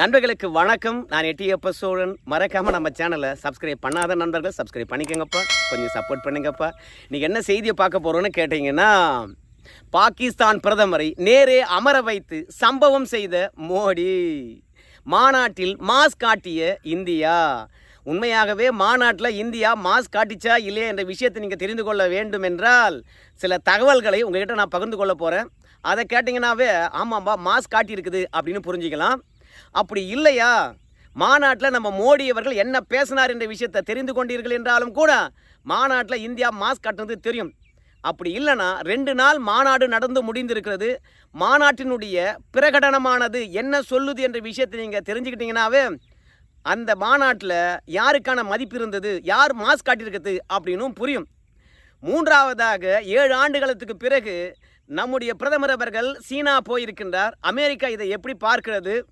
நண்பர்களுக்கு வணக்கம். நான் எட்டியப்ப சோழன். மறக்காமல் நம்ம சேனலை சப்ஸ்கிரைப் பண்ணாத நண்பர்கள் சப்ஸ்கிரைப் பண்ணிக்கங்கப்பா. கொஞ்சம் சப்போர்ட் பண்ணுங்கப்பா. இன்றைக்கி என்ன செய்தியை பார்க்க போகிறோன்னு கேட்டிங்கன்னா பாகிஸ்தான் பிரதமரை நேரே அமர வைத்து சம்பவம் செய்த மோடி. மாநாட்டில் மாஸ் காட்டிய இந்தியா. உண்மையாகவே மாநாட்டில் இந்தியா மாஸ் காட்டிச்சா இல்லையா என்ற விஷயத்தை நீங்கள் தெரிந்து கொள்ள வேண்டும் என்றால் சில தகவல்களை உங்ககிட்ட நான் பகிர்ந்து கொள்ள போகிறேன் அதை கேட்டிங்கன்னாவே ஆமாம்பா மாஸ் காட்டியிருக்குது அப்படின்னு புரிஞ்சுக்கலாம். அப்படி இல்லையா? மாநாட்டில் நம்ம மோடி அவர்கள் என்ன பேசினார் என்ற விஷயத்தை தெரிந்து கொண்டீர்கள் என்றாலும் கூட மாநாட்டில் இந்தியா மாஸ்க் காட்டுறது தெரியும். அப்படி இல்லைன்னா ரெண்டு நாள் மாநாடு நடந்து முடிந்திருக்கிறது. மாநாட்டினுடைய பிரகடனமானது என்ன சொல்லுது என்ற விஷயத்தை நீங்கள் தெரிஞ்சுக்கிட்டீங்கன்னாவே அந்த மாநாட்டில் யாருக்கான மதிப்பு இருந்தது? யார் மாஸ் காட்டியிருக்கிறது? அப்படின்னும் புரியும். மூன்றாவதாக ஏழு ஆண்டுகளுக்கு பிறகு நம்முடைய பிரதமர் அவர்கள் சீனா போயிருக்கின்றார். அமெரிக்கா இதை எப்படி பார்க்கிறது?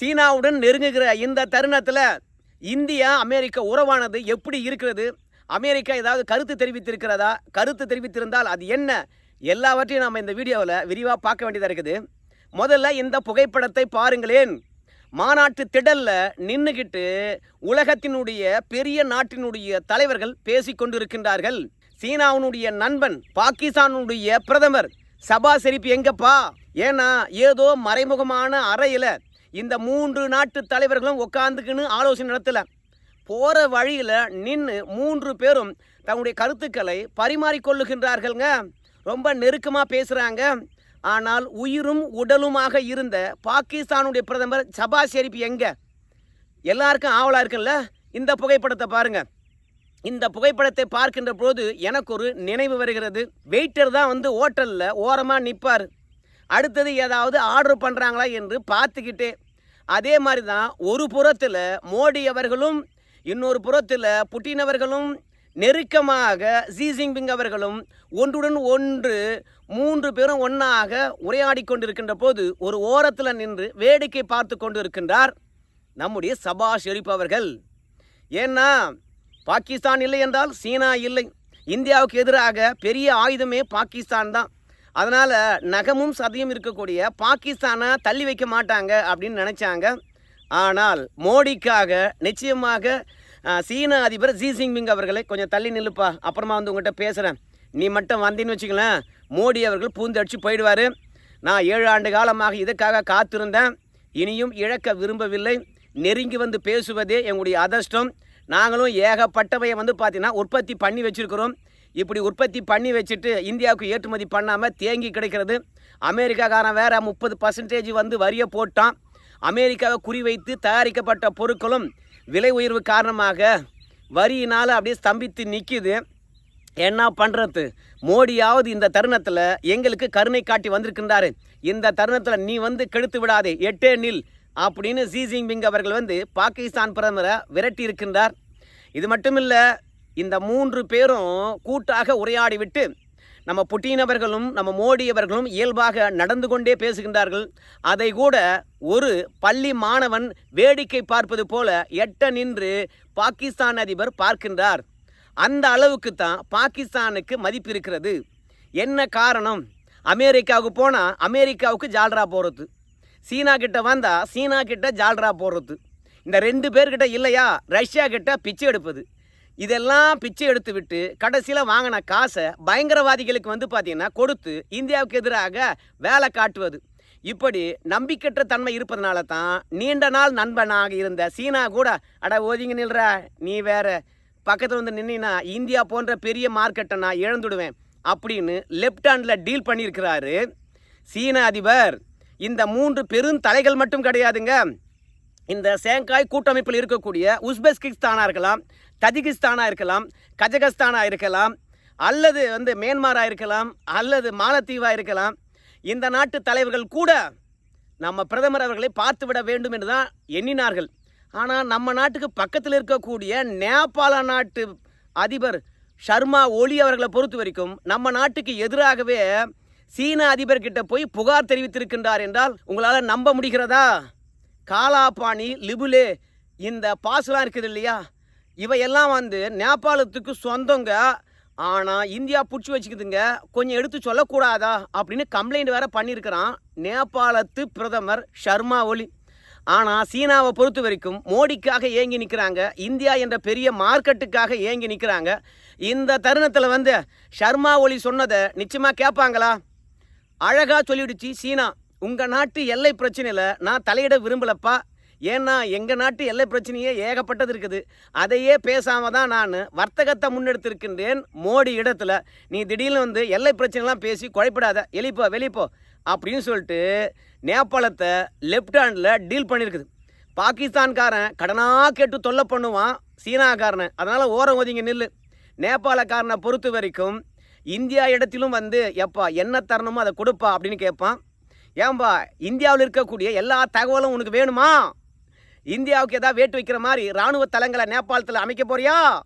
சீனாவுடன் நெருங்குகிற இந்த தருணத்தில் இந்தியா அமெரிக்க உறவானது எப்படி இருக்கிறது? அமெரிக்கா ஏதாவது கருத்து தெரிவித்திருக்கிறதா? கருத்து தெரிவித்திருந்தால் அது என்ன? எல்லாவற்றையும் நம்ம இந்த வீடியோவில் விரிவாக பார்க்க வேண்டியதாக இருக்குது. முதல்ல இந்த புகைப்படத்தை பாருங்களேன். மாநாட்டு திடல்ல நின்றுக்கிட்டு உலகத்தினுடைய பெரிய நாட்டினுடைய தலைவர்கள் பேசிக் சீனாவுடைய சீனாவினுடைய நண்பன் பாகிஸ்தானுடைய பிரதமர். சபா செரிப் எங்கப்பா? ஏன்னா ஏதோ மறைமுகமான அறையில் இந்த மூன்று நாட்டு தலைவர்களும் உட்காந்துக்குன்னு ஆலோசனை நடத்தல. போகிற வழியில் நின்று மூன்று பேரும் தங்களுடைய கருத்துக்களை பரிமாறிக்கொள்ளுகின்றார்கள்ங்க ரொம்ப நெருக்கமாக பேசுகிறாங்க ஆனால் உயிரும் உடலுமாக இருந்த பாகிஸ்தானுடைய பிரதமர் சபா ஷெரீப் எங்கே? எல்லாருக்கும் ஆவலாக இருக்குல்ல? இந்த புகைப்படத்தை பாருங்க. இந்த புகைப்படத்தை பார்க்கின்ற போது எனக்கு ஒரு நினைவு வருகிறது. வெயிட்டர் தான் வந்து ஹோட்டலில் ஓரமாக நிற்பார் அடுத்தது ஏதாவது ஆர்டர் பண்ணுறாங்களா என்று பார்த்துக்கிட்டே. அதே மாதிரி தான் ஒரு புறத்தில் மோடி அவர்களும் இன்னொரு புறத்தில் புட்டின் அவர்களும் நெருக்கமாக ஜி ஜின்பிங் அவர்களும் ஒன்றுடன் ஒன்று மூன்று பேரும் ஒன்றாக உரையாடி கொண்டிருக்கின்ற போது ஒரு ஓரத்தில் நின்று வேடிக்கை பார்த்து கொண்டு இருக்கின்றார் நம்முடைய சபா ஷெரீப் அவர்கள். ஏன்னா பாகிஸ்தான் இல்லை என்றால் சீனா இல்லை. இந்தியாவுக்கு எதிராக பெரிய ஆயுதமே பாகிஸ்தான் தான். அதனால் நகமும் சதியும் இருக்கக்கூடிய பாகிஸ்தானை தள்ளி வைக்க மாட்டாங்க அப்படின்னு நினச்சாங்க. ஆனால் மோடிக்காக நிச்சயமாக சீன அதிபர் ஜி ஜின்பிங் அவர்களை கொஞ்சம் தள்ளி நில்லுப்பா. அப்புறமா வந்து உங்கள்கிட்ட பேசுகிறேன் நீ மட்டும் வந்தீன்னு வச்சுங்களேன் மோடி அவர்கள் பூந்தடிச்சு போயிடுவார். நான் ஏழு ஆண்டு காலமாக இதுக்காக காத்திருந்தேன். இனியும் இழக்க விரும்பவில்லை. நெருங்கி வந்து பேசுவதே எங்களுடைய அதிர்ஷ்டம். நாங்களும் ஏகப்பட்டவையை வந்து பார்த்தீங்கன்னா உற்பத்தி பண்ணி வச்சுருக்கிறோம். இப்படி உற்பத்தி பண்ணி வச்சுட்டு இந்தியாவுக்கு ஏற்றுமதி பண்ணாமல் தேங்கி கிடைக்கிறது. அமெரிக்காக்காரன் வேறு முப்பது பர்சன்டேஜ் வந்து வரியை போட்டான். அமெரிக்காவை குறிவைத்து தயாரிக்கப்பட்ட பொருட்களும் விலை உயர்வு காரணமாக வரியினால் அப்படியே ஸ்தம்பித்து நிற்கிது என்ன பண்ணுறது மோடியாவது இந்த தருணத்தில் எங்களுக்கு கருணை காட்டி வந்திருக்கின்றாரு. இந்த தருணத்தில் நீ வந்து கெடுத்து விடாதே எட்டே நில் அப்படின்னு ஜி ஜின்பிங் அவர்கள் வந்து பாகிஸ்தான் பிரதமரை விரட்டி இருக்கின்றார். இது மட்டும் இல்லை இந்த மூன்று பேரும் கூட்டாக உரையாடி விட்டு நம்ம புட்டின் அவர்களும் நம்ம மோடி அவர்களும் இயல்பாக நடந்து கொண்டே பேசுகின்றார்கள். அதை கூட ஒரு பள்ளி மாணவன் வேடிக்கை பார்ப்பது போல எட்ட நின்று பாகிஸ்தான் அதிபர் பார்க்கின்றார். அந்த அளவுக்கு தான் பாகிஸ்தானுக்கு மதிப்பு இருக்கிறது. என்ன காரணம்? அமெரிக்காவுக்கு போனால் அமெரிக்காவுக்கு ஜால்ரா போகிறது சீனா கிட்ட வந்தால் சீனா கிட்ட ஜால்ரா போடுறது இந்த ரெண்டு பேர்கிட்ட இல்லையா? ரஷ்யா கிட்ட பிச்சை எடுப்பது. இதெல்லாம் பிச்சை எடுத்து விட்டு கடைசியில் வாங்கின காசை பயங்கரவாதிகளுக்கு வந்து பார்த்தீங்கன்னா கொடுத்து இந்தியாவுக்கு எதிராக வேலை காட்டுவது. இப்படி நம்பிக்கற்ற தன்மை இருப்பதனால தான் நீண்ட நாள் நண்பனாக இருந்த சீனா கூட அட ஓதிங்க நில்றா நீ வேற பக்கத்தில் வந்து நின்னா இந்தியா போன்ற பெரிய மார்க்கெட்டை நான் இழந்துடுவேன் அப்படின்னு லெஃப்ட் ஹேண்டில் டீல் பண்ணியிருக்கிறாரு சீன அதிபர். இந்த மூன்று பெரும் தலைகள் மட்டும் கிடையாதுங்க. இந்த சேங்காய் கூட்டமைப்பில் இருக்கக்கூடிய உஸ்பெஸ்கிஸ்தானாக இருக்கலாம் தஜிகிஸ்தானாக இருக்கலாம் கஜகஸ்தானாக இருக்கலாம் அல்லது வந்து மியான்மராக இருக்கலாம் அல்லது மாலத்தீவாக இருக்கலாம். இந்த நாட்டு தலைவர்கள் கூட நம்ம பிரதமர் அவர்களை பார்த்து விட வேண்டும் என்று தான் எண்ணினார்கள். ஆனால் நம்ம நாட்டுக்கு பக்கத்தில் இருக்கக்கூடிய நேபாள நாட்டு அதிபர் ஷர்மா ஒலி அவர்களை பொறுத்த வரைக்கும் நம்ம நாட்டுக்கு எதிராகவே சீன அதிபர்கிட்ட போய் புகார் தெரிவித்திருக்கின்றார் என்றால் உங்களால் நம்ப முடிகிறதா? காலாபாணி லிபுலே இந்த பாசுலாம் இருக்குது இல்லையா? இவையெல்லாம் வந்து நேபாளத்துக்கு சொந்தங்க. ஆனால் இந்தியா பிடிச்சி வச்சுக்குதுங்க. கொஞ்சம் எடுத்து சொல்லக்கூடாதா? அப்படின்னு கம்ப்ளைண்ட் வேற பண்ணியிருக்கிறான் நேபாளத்து பிரதமர் ஷர்மா ஒலி. ஆனால் சீனாவை பொறுத்த வரைக்கும் மோடிக்காக ஏங்கி நிற்கிறாங்க இந்தியா என்ற பெரிய மார்க்கெட்டுக்காக ஏங்கி நிற்கிறாங்க இந்த தருணத்தில் வந்து ஷர்மா ஒலி சொன்னதை நிச்சயமாக கேட்பாங்களா? அழகாக சொல்லிடுச்சு சீனா. உங்கள் நாட்டு எல்லை பிரச்சனையில் நான் தலையிட விரும்பலப்பா. ஏன்னா எங்கள் நாட்டு எல்லை பிரச்சனையே ஏகப்பட்டது இருக்குது. அதையே பேசாமல் தான் நான் வர்த்தகத்தை முன்னெடுத்திருக்கின்றேன். மோடி இடத்துல நீ திடீர்னு வந்து எல்லை பிரச்சனைலாம் பேசி குழப்பிடாத. எலிப்போ வெளிப்போ அப்படின்னு சொல்லிட்டு நேபாளத்தை லெஃப்ட் ஹேண்டில் டீல் பண்ணியிருக்குது பாகிஸ்தான்காரன் கடனாக கேட்டு தொல்லை பண்ணுவான் சீனாக்காரனை. அதனால் ஓரம் ஒதுங்கி நில்லு. நேபாளக்காரனை பொறுத்த வரைக்கும் இந்தியா இடத்திலும் வந்து எப்பா என்ன தரணுமோ அதை கொடுப்பா அப்படின்னு கேட்பான். ஏன்பா இந்தியாவில் இருக்கக்கூடிய எல்லா தகவலும் உனக்கு வேணுமா? இந்தியாவுக்கு ஏதாவது வேட்டு வைக்கிற மாதிரி இராணுவ தளங்களை நேபாளத்தில் அமைக்க போறியா?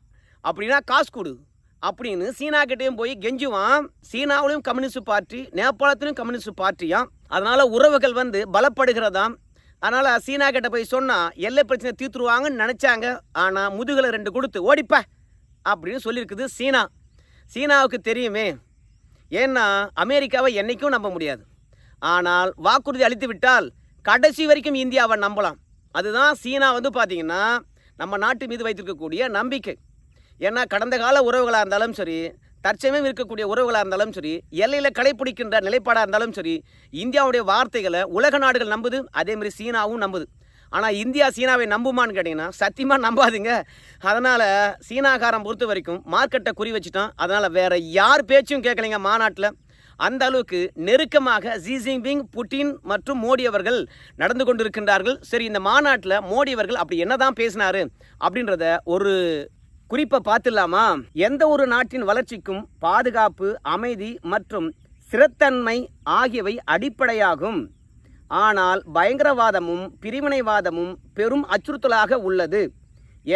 அப்படின்னா காசு கொடு. அப்படின்னு சீனா கிட்டேயும் போய் கெஞ்சுவான். சீனாவிலையும் கம்யூனிஸ்ட் பார்ட்டி நேபாளத்திலும் கம்யூனிஸ்ட் பார்ட்டியாம் அதனால உறவுகள் வந்து பலப்படுகிறதாம். அதனால சீனா கிட்ட போய் சொன்னா எல்லை பிரச்சனை தீர்த்துருவாங்கன்னு நினைச்சாங்க. ஆனா முதுகில் ரெண்டு கொடுத்து ஓடிப்ப. அப்படின்னு சொல்லியிருக்குது சீனா. சீனாவுக்கு தெரியுமே. ஏன்னா அமெரிக்காவை என்றைக்கும் நம்ப முடியாது. ஆனால் வாக்குறுதி அளித்து விட்டால் கடைசி வரைக்கும் இந்தியாவை நம்பலாம். அதுதான் சீனா வந்து பார்த்திங்கன்னா நம்ம நாட்டு மீது வைத்திருக்கக்கூடிய நம்பிக்கை. ஏன்னா கடந்த கால உறவுகளாக இருந்தாலும் சரி தற்சமயம் இருக்கக்கூடிய உறவுகளாக இருந்தாலும் சரி எல்லையில் கடைப்பிடிக்கின்ற நிலைப்பாடாக இருந்தாலும் சரி இந்தியாவுடைய வார்த்தைகளை உலக நாடுகள் நம்புது அதேமாதிரி சீனாவும் நம்புது. ஆனால் இந்தியா சீனாவை நம்புமான்னு கேட்டிங்கன்னா சத்தியமாக நம்பாதுங்க. அதனால் சீனாகாரம் பொறுத்த வரைக்கும் மார்க்கெட்டை குறி வச்சுட்டான். அதனால் வேறு யார் பேச்சும் கேட்கலைங்க மாநாட்டில். அந்த அளவுக்கு நெருக்கமாக ஜி ஜின்பிங் புட்டின் மற்றும் மோடி அவர்கள் நடந்து கொண்டிருக்கின்றார்கள். சரி இந்த மாநாட்டில் மோடி அவர்கள் அப்படி என்னதான் பேசினாரு அப்படின்றத ஒரு குறிப்பை பார்த்துடலாமா? எந்த ஒரு நாட்டின் வளர்ச்சிக்கும் பாதுகாப்பு அமைதி மற்றும் ஸ்திரத்தன்மை ஆகியவை அடிப்படையாகும். ஆனால் பயங்கரவாதமும் பிரிவினைவாதமும் பெரும் அச்சுறுத்தலாக உள்ளது.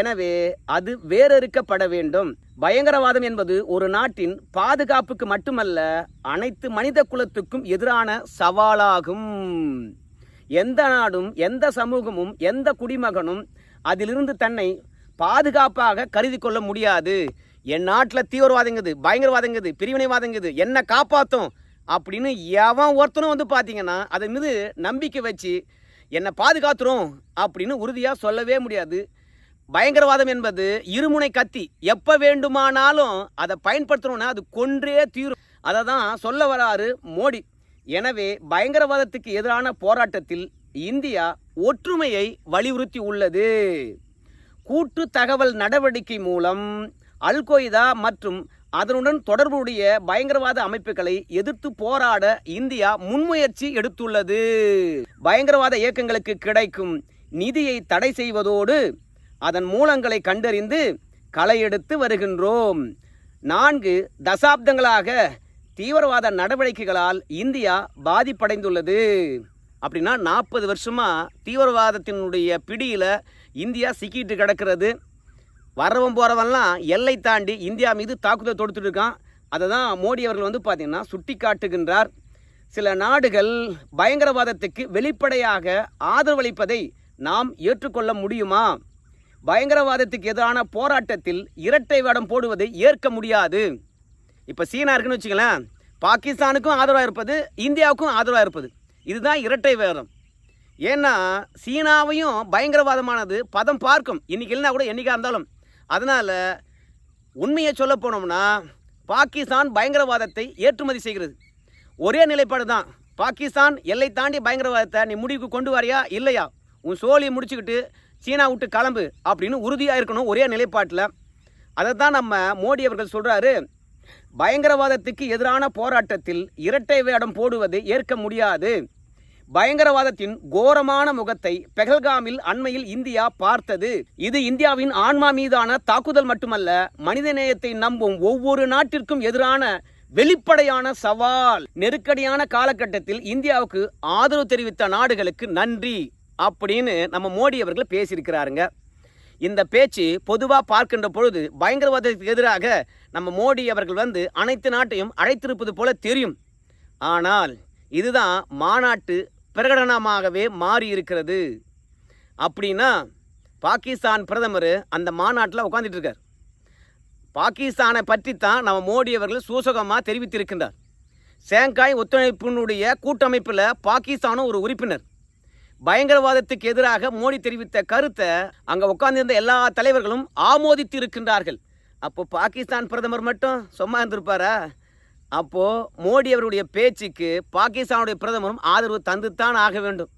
எனவே அது வேறறுக்கப்பட வேண்டும். பயங்கரவாதம் என்பது ஒரு நாட்டின் பாதுகாப்புக்கு மட்டுமல்ல அனைத்து மனித குலத்துக்கும் எதிரான சவாலாகும். எந்த நாடும் எந்த சமூகமும் எந்த குடிமகனும் அதிலிருந்து தன்னை பாதுகாப்பாக கருதி கொள்ள முடியாது. என் நாட்டில் தீவிரவாதங்குது பயங்கரவாதங்குது பிரிவினைவாதங்குது என்ன காப்பாற்றும் அப்படின்னு எவன் ஒருத்தனும் வந்து பார்த்தீங்கன்னா அதன் மீது நம்பிக்கை வச்சு என்னை பாதுகாத்துரும் அப்படின்னு உறுதியாக சொல்லவே முடியாது. பயங்கரவாதம் என்பது இருமுனை கத்தி. எப்போ வேண்டுமானாலும் அதை பயன்படுத்தணும்னா அது கொன்றே தீரும். அதை தான் சொல்ல வராரு மோடி. எனவே பயங்கரவாதத்துக்கு எதிரான போராட்டத்தில் இந்தியா ஒற்றுமையை வலியுறுத்தி உள்ளது. கூட்டு தகவல் நடவடிக்கை மூலம் அல் கொய்தா மற்றும் அதனுடன் தொடர்புடைய பயங்கரவாத அமைப்புகளை எதிர்த்து போராட இந்தியா முன்முயற்சி எடுத்துள்ளது. பயங்கரவாத இயக்கங்களுக்கு கிடைக்கும் நிதியை தடை செய்வதோடு அதன் மூலங்களை கண்டறிந்து களை எடுத்து வருகின்றோம். நான்கு தசாப்தங்களாக தீவிரவாத நடவடிக்கைகளால் இந்தியா பாதிப்படைந்துள்ளது. அப்படின்னா நாற்பது வருஷமாக தீவிரவாதத்தினுடைய பிடியில் இந்தியா சிக்கிட்டு கிடக்கிறது. வரவன் போகிறவன்லாம் எல்லை தாண்டி இந்தியா மீது தாக்குதல் தொடுத்துட்டு இருக்கான். அதை தான் மோடி அவர்கள் வந்து பார்த்திங்கன்னா சுட்டி காட்டுகின்றார் சில நாடுகள் பயங்கரவாதத்துக்கு வெளிப்படையாக ஆதரவளிப்பதை நாம் ஏற்றுக்கொள்ள முடியுமா? பயங்கரவாதத்துக்கு எதிரான போராட்டத்தில் இரட்டை வேடம் போடுவதை ஏற்க முடியாது. இப்போ சீனா இருக்குன்னு வச்சுங்களேன் பாகிஸ்தானுக்கும் ஆதரவாக இருப்பது இந்தியாவுக்கும் ஆதரவாக இருப்பது. இதுதான் இரட்டை வேடம். ஏன்னா சீனாவையும் பயங்கரவாதமானது பதம் பார்க்கும். இன்றைக்கி இல்லைனா கூட என்றைக்காக இருந்தாலும். அதனால் உண்மையை சொல்ல போனோம்னா பாகிஸ்தான் பயங்கரவாதத்தை ஏற்றுமதி செய்கிறது. ஒரே நிலைப்பாடு தான் பாகிஸ்தான் எல்லை தாண்டி பயங்கரவாதத்தை நீ முடிவுக்கு கொண்டு வரியா இல்லையா? உன் சோழியை முடிச்சுக்கிட்டு சீனா விட்டு கிளம்பு அப்படின்னு உறுதியாக இருக்கணும் ஒரே நிலைப்பாட்டில். அதை தான் நம்ம மோடி அவர்கள் சொல்கிறாரு பயங்கரவாதத்துக்கு எதிரான போராட்டத்தில் இரட்டை வேடம் போடுவதை ஏற்க முடியாது. பயங்கரவாதத்தின் கோரமான முகத்தை பெகல்காமில் அண்மையில் இந்தியா பார்த்தது. இது இந்தியாவின் ஆன்மா மீதான தாக்குதல் மட்டுமல்ல மனிதநேயத்தை நம்பும் ஒவ்வொரு நாட்டிற்கும் எதிரான வெளிப்படையான சவால். நெருக்கடியான காலகட்டத்தில் இந்தியாவுக்கு ஆதரவு தெரிவித்த நாடுகளுக்கு நன்றி. அப்படின்னு நம்ம மோடி அவர்கள் பேசியிருக்கிறாருங்க. இந்த பேச்சு பொதுவாக பார்க்கின்ற பொழுது பயங்கரவாதத்துக்கு எதிராக நம்ம மோடி அவர்கள் வந்து அனைத்து நாட்டையும் அழைத்திருப்பது போல தெரியும். ஆனால் இதுதான் மாநாட்டு பிரகடனமாகவே மாறி இருக்கிறது அப்படின்னா பாகிஸ்தான் பிரதமர் அந்த மாநாட்டில் உட்காந்துட்டு இருக்கார் பாகிஸ்தானை தான் நம்ம மோடி அவர்கள் சூசகமாக தெரிவித்திருக்கின்றார். சேங்காய் ஒத்துழைப்பினுடைய கூட்டமைப்பில் பாகிஸ்தானும் ஒரு உறுப்பினர். பயங்கரவாதத்துக்கு எதிராக மோடி தெரிவித்த கருத்தை அங்கே உட்கார்ந்திருந்த எல்லா தலைவர்களும் ஆமோதித்து இருக்கின்றார்கள் அப்போ பாகிஸ்தான் பிரதமர் மட்டும் சும்மா இருந்திருப்பாரா? அப்போது மோடி அவருடைய பேச்சுக்கு பாகிஸ்தானுடைய பிரதமரும் ஆதரவு தந்துத்தான் ஆக வேண்டும்.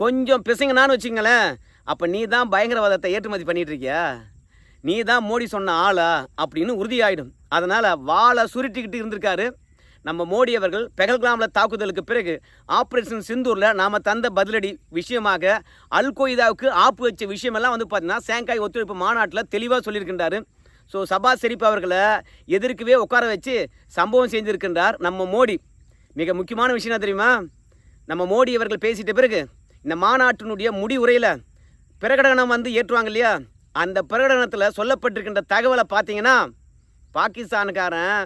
கொஞ்சம் பிசைங்கனான்னு வச்சுங்களேன். அப்போ நீ தான் பயங்கரவாதத்தை ஏற்றுமதி பண்ணிட்டு நீ தான் மோடி சொன்ன ஆளா? அப்படின்னு உறுதியாயிடும். அதனால் வாழை சுருட்டிக்கிட்டு இருந்திருக்காரு நம்ம மோடி அவர்கள் பெகல்கிராமில் தாக்குதலுக்கு பிறகு ஆப்ரேஷன் சிந்தூரில் நாம் தந்த பதிலடி விஷயமாக அல் கொய்தாவுக்கு ஆப்பு வச்ச விஷயமெல்லாம் வந்து பார்த்தீங்கன்னா சேங்காய் ஒத்துழைப்பு மாநாட்டில் தெளிவாக சொல்லியிருக்கின்றாரு. ஸோ சபா செரிப் அவர்களை எதிர்க்கவே உட்கார வச்சு சம்பவம் செஞ்சிருக்கின்றார் நம்ம மோடி. மிக முக்கியமான விஷயம் என்ன தெரியுமா? நம்ம மோடி அவர்கள் பேசிட்ட பிறகு இந்த மாநாட்டினுடைய முடிவுரையில் பிரகடனம் வந்து ஏற்றுவாங்க இல்லையா? அந்த பிரகடனத்தில் சொல்லப்பட்டிருக்கின்ற தகவலை பார்த்தீங்கன்னா பாகிஸ்தானுக்காரன்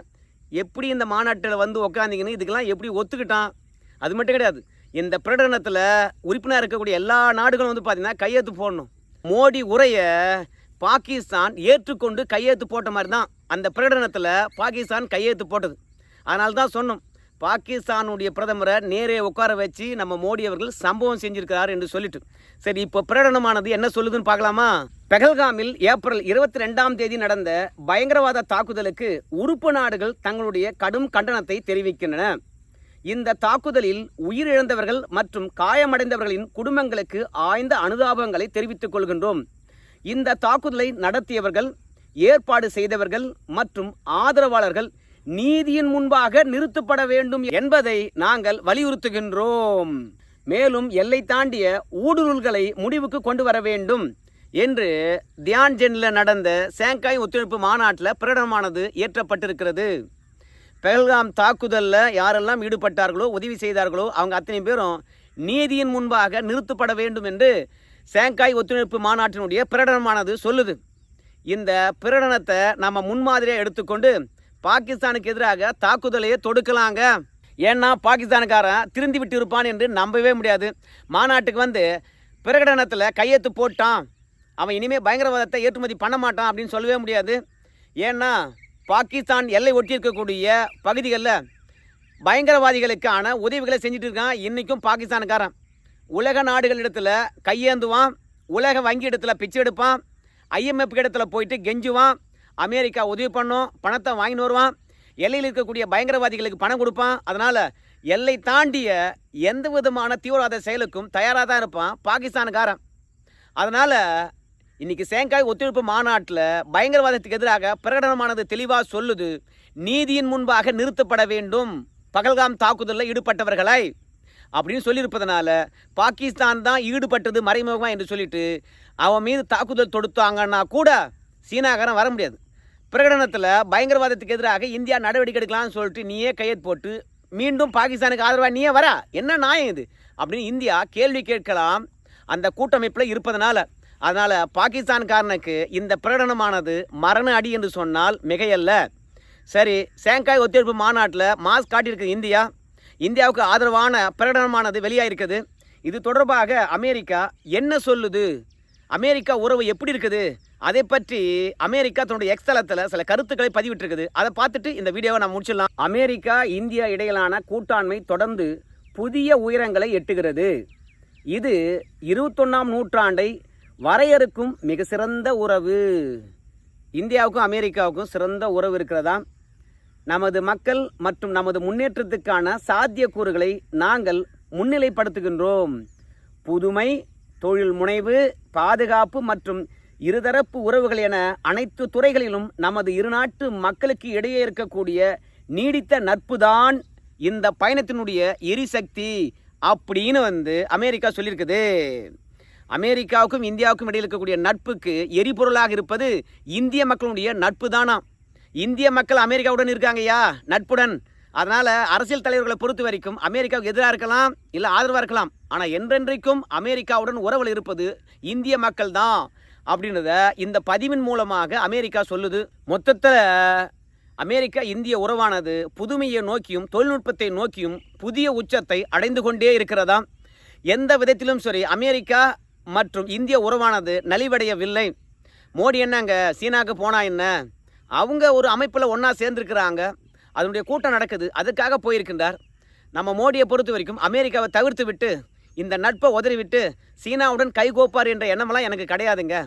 எப்படி இந்த மாநாட்டில் வந்து உக்காந்திங்கன்னு இதுக்கெல்லாம் எப்படி ஒத்துக்கிட்டான்? அது மட்டும் கிடையாது. இந்த பிரகடனத்தில் உறுப்பினர் இருக்கக்கூடிய எல்லா நாடுகளும் வந்து பார்த்திங்கன்னா கையெழுத்து போடணும். மோடி உரையை பாகிஸ்தான் ஏற்றுக்கொண்டு கையெழுத்து போட்ட மாதிரி தான் அந்த பிரகடனத்தில் பாகிஸ்தான் கையெழுத்து போட்டது. அதனால தான் சொன்னோம் பாகிஸ்தானுடைய பிரதமரை நேரே உட்கார வச்சு நம்ம மோடி அவர்கள் சம்பவம் செஞ்சுருக்கிறார் என்று சொல்லிட்டு. சரி இப்போ பிரகடனமானது என்ன சொல்லுதுன்னு பார்க்கலாமா? பெகல்காமில் ஏப்ரல் இருபத்தி ரெண்டாம் தேதி நடந்த பயங்கரவாத தாக்குதலுக்கு உறுப்பு நாடுகள் தங்களுடைய கடும் கண்டனத்தை தெரிவிக்கின்றன. இந்த தாக்குதலில் உயிரிழந்தவர்கள் மற்றும் காயமடைந்தவர்களின் குடும்பங்களுக்கு ஆய்ந்த அனுதாபங்களை தெரிவித்துக் கொள்கின்றோம். இந்த தாக்குதலை நடத்தியவர்கள் ஏற்பாடு செய்தவர்கள் மற்றும் ஆதரவாளர்கள் நீதியின் முன்பாக நிறுத்தப்பட வேண்டும் என்பதை நாங்கள் வலியுறுத்துகின்றோம். மேலும் எல்லை தாண்டிய ஊடுருல்களை முடிவுக்கு கொண்டு வர வேண்டும். என்று தியான்ஜெனில் நடந்த சேங்காய் ஒத்துழைப்பு மாநாட்டில் பிரகடனமானது ஏற்றப்பட்டிருக்கிறது பெஹல்காம் தாக்குதலில் யாரெல்லாம் ஈடுபட்டார்களோ உதவி செய்தார்களோ அவங்க அத்தனை பேரும் நீதியின் முன்பாக நிறுத்தப்பட வேண்டும் என்று சேங்காய் ஒத்துழைப்பு மாநாட்டினுடைய பிரகடனமானது சொல்லுது. இந்த பிரகடனத்தை நம்ம முன்மாதிரியாக எடுத்துக்கொண்டு பாகிஸ்தானுக்கு எதிராக தாக்குதலையே தொடுக்கலாங்க. ஏன்னா பாகிஸ்தானுக்காரன் திருந்தி விட்டு இருப்பான் என்று நம்பவே முடியாது. மாநாட்டுக்கு வந்து பிரகடனத்தில் கையெழுத்து போட்டான். அவன் இனிமேல் பயங்கரவாதத்தை ஏற்றுமதி பண்ண மாட்டான் அப்படின்னு சொல்லவே முடியாது. ஏன்னா பாகிஸ்தான் எல்லை ஒட்டி இருக்கக்கூடிய பகுதிகளில் பயங்கரவாதிகளுக்கான உதவிகளை செஞ்சுட்டு இருக்கான். இன்றைக்கும் பாகிஸ்தானுக்காரன் உலக நாடுகளிடத்தில் கையேந்துவான். உலக வங்கி இடத்துல பிச்சை எடுப்பான். ஐஎம்எஃப் இடத்துல போயிட்டு கெஞ்சுவான். அமெரிக்கா உதவி பண்ணும் பணத்தை வாங்கின்னு வருவான். எல்லையில் இருக்கக்கூடிய பயங்கரவாதிகளுக்கு பணம் கொடுப்பான். அதனால் எல்லை தாண்டிய எந்த விதமான தீவிரவாத செயலுக்கும் தயாராக தான் இருப்பான் பாகிஸ்தானுக்காரன் அதனால் இன்னைக்கு சேங்காய் ஒத்துழைப்பு மாநாட்டில் பயங்கரவாதத்துக்கு எதிராக பிரகடனமானது தெளிவாக சொல்லுது. நீதியின் முன்பாக நிறுத்தப்பட வேண்டும். பகல்காம் தாக்குதலில் ஈடுபட்டவர்களை அப்படின்னு சொல்லியிருப்பதனால பாகிஸ்தான் தான் ஈடுபட்டது மறைமுகமாக என்று சொல்லிட்டு அவன் மீது தாக்குதல் தொடுத்தாங்கன்னா கூட சீனாக்காரன் வர முடியாது. பிரகடனத்தில் பயங்கரவாதத்துக்கு எதிராக இந்தியா நடவடிக்கை எடுக்கலாம்னு சொல்லிட்டு நீயே கையெழுத்து போட்டு மீண்டும் பாகிஸ்தானுக்கு ஆதரவாக நீயே வரா? என்ன நியாயம் இது? அப்படின்னு இந்தியா கேள்வி கேட்கலாம். அந்த கூட்டமைப்பில் இருப்பதனால அதனால் பாகிஸ்தான்காரனுக்கு இந்த பிரகடனமானது மரண அடி என்று சொன்னால் மிகையல்ல. சரி சேங்காய் ஒத்துழைப்பு மாநாட்டில் மாஸ் காட்டியிருக்கு இந்தியா. இந்தியாவுக்கு ஆதரவான பிரகடனமானது வெளியாகிருக்குது இது தொடர்பாக அமெரிக்கா என்ன சொல்லுது? அமெரிக்கா உறவு எப்படி இருக்குது? அதை பற்றி அமெரிக்கா தன்னுடைய எக்ஸ்தலத்தில் சில கருத்துக்களை பதிவிட்டிருக்குது. அதை பார்த்துட்டு இந்த வீடியோவை நான் முடிச்சிடலாம். அமெரிக்கா இந்தியா இடையிலான கூட்டாண்மை தொடர்ந்து புதிய உயரங்களை எட்டுகிறது. இது இருபத்தொன்னாம் நூற்றாண்டை வரையறுக்கும் மிக சிறந்த உறவு. இந்தியாவுக்கும் அமெரிக்காவுக்கும் சிறந்த உறவு இருக்கிறதா? நமது மக்கள் மற்றும் நமது முன்னேற்றத்துக்கான சாத்தியக்கூறுகளை நாங்கள் முன்னிலைப்படுத்துகின்றோம். புதுமை தொழில் முனைவு பாதுகாப்பு மற்றும் இருதரப்பு உறவுகள் என அனைத்து துறைகளிலும் நமது இருநாட்டு மக்களுக்கு இடையே இருக்கக்கூடிய நீடித்த நட்புதான் இந்த பயணத்தினுடைய எரிசக்தி அப்படின்னு வந்து அமெரிக்கா சொல்லியிருக்குது. அமெரிக்காவுக்கும் இந்தியாவுக்கும் இடையில் இருக்கக்கூடிய நட்புக்கு எரிபொருளாக இருப்பது இந்திய மக்களுடைய நட்பு தானாம் இந்திய மக்கள் அமெரிக்காவுடன் இருக்காங்கய்யா நட்புடன். அதனால் அரசியல் தலைவர்களை பொறுத்த வரைக்கும் அமெரிக்காவுக்கு எதிராக இருக்கலாம் இல்லை ஆதரவாக இருக்கலாம். ஆனால் என்றென்றைக்கும் அமெரிக்காவுடன் உறவில் இருப்பது இந்திய மக்கள் தான் அப்படின்றத இந்த பதிவின் மூலமாக அமெரிக்கா சொல்லுது. மொத்தத்தில் அமெரிக்கா இந்திய உறவானது புதுமையை நோக்கியும் தொழில்நுட்பத்தை நோக்கியும் புதிய உச்சத்தை அடைந்து கொண்டே இருக்கிறதாம். எந்த விதத்திலும் சரி அமெரிக்கா மற்றும் இந்திய உறவானது நலிவடையவில்லை. மோடி என்னங்க சீனாவுக்கு போனா என்ன? அவங்க ஒரு அமைப்பில் ஒன்றா சேர்ந்துருக்கிறாங்க. அதனுடைய கூட்டம் நடக்குது. அதுக்காக போயிருக்கின்றார். நம்ம மோடியை பொறுத்த வரைக்கும் அமெரிக்காவை தவிர்த்து விட்டு இந்த நட்பை உதறிவிட்டு சீனாவுடன் கைகோப்பார் என்ற எண்ணமெல்லாம் எனக்கு கிடையாதுங்க.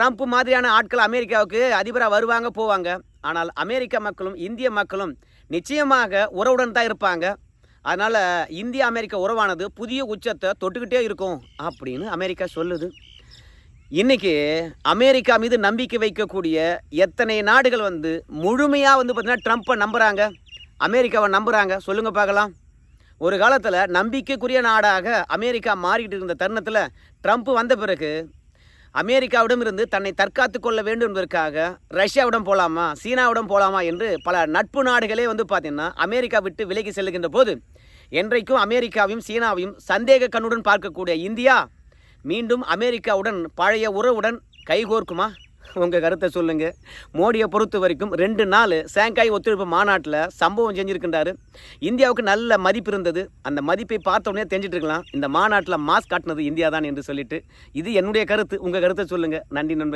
ட்ரம்ப் மாதிரியான ஆட்கள் அமெரிக்காவுக்கு அதிபராக வருவாங்க போவாங்க. ஆனால் அமெரிக்க மக்களும் இந்திய மக்களும் நிச்சயமாக உறவுடன் தான் இருப்பாங்க. அதனால் இந்திய அமெரிக்க உறவானது புதிய உச்சத்தை தொட்டுக்கிட்டே இருக்கும் அப்படின்னு அமெரிக்கா சொல்லுது. இன்னைக்கு அமெரிக்கா மீது நம்பிக்கை வைக்கக்கூடிய எத்தனை நாடுகள் வந்து முழுமையாக வந்து பார்த்திங்கன்னா ட்ரம்ப்பை நம்புகிறாங்க அமெரிக்காவை நம்புகிறாங்க சொல்லுங்கள் பார்க்கலாம். ஒரு காலத்தில் நம்பிக்கைக்குரிய நாடாக அமெரிக்கா மாறிக்கிட்டு இருந்த தருணத்தில் ட்ரம்ப் வந்த பிறகு அமெரிக்காவிடம் இருந்து தன்னை தற்காத்து கொள்ள வேண்டும் என்பதற்காக ரஷ்யாவிடம் போகலாமா சீனாவிடம் போகலாமா என்று பல நட்பு நாடுகளே வந்து பார்த்திங்கன்னா அமெரிக்கா விட்டு விலகி செல்லுகின்ற போது என்றைக்கும் அமெரிக்காவையும் சீனாவையும் சந்தேக கண்ணுடன் பார்க்கக்கூடிய இந்தியா மீண்டும் அமெரிக்காவுடன் பழைய உறவுடன் கைகோர்க்குமா? உங்கள் கருத்தை சொல்லுங்கள் மோடியை பொறுத்த வரைக்கும் ரெண்டு நாள் சாங்காய் ஒத்துழைப்பு மாநாட்டில் சம்பவம் செஞ்சுருக்கின்றாரு. இந்தியாவுக்கு நல்ல மதிப்பு இருந்தது. அந்த மதிப்பை பார்த்த உடனே தெரிஞ்சிட்டு இருக்கலாம். இந்த மாநாட்டில் மாஸ்க் காட்டினது இந்தியா தான் என்று சொல்லிட்டு. இது என்னுடைய கருத்து. உங்கள் கருத்தை சொல்லுங்கள் நன்றி நண்பர்